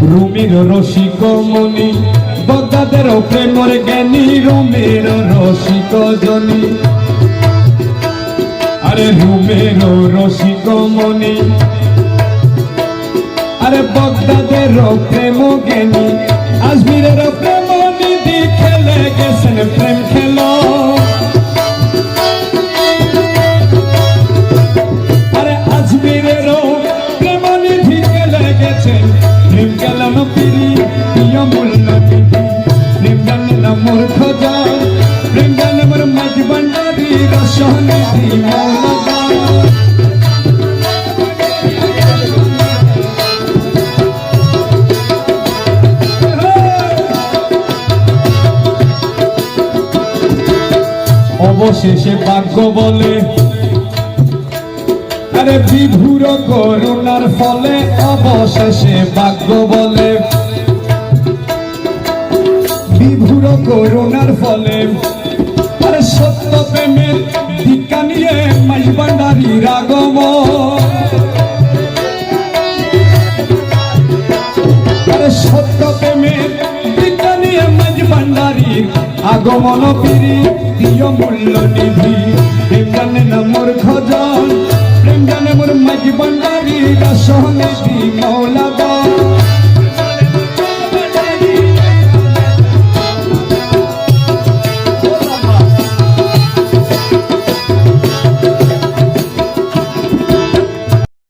জ্ঞানীর রসিক মনি বগদাদের প্রেমর জ্ঞানী রোমের রসিক জনী। আরে রুমের রসিক মনি আরে বগদাদের প্রেম জ্ঞানী, আজমিরের প্রেম নিধি খেলে গেছেন প্রেম খেলো অবশেষে ভাগ্য বলে আরে বিভুর করুণার ফলে অবশেষে ভাগ্য বলে। বিভুর করুণার ফলে সত্য প্রেমের দীক্ষা নিয়ে মাই ভান্ডারির আগম আরে সত্য প্রেমের দীক্ষা নিয়ে মাঝ ভান্ডারির আগমন পিরি প্রিয় মূল্য নিধি। প্রেম জানে না মোর খজন, প্রেম জানে মোর ভান্ডারির মৌলাবা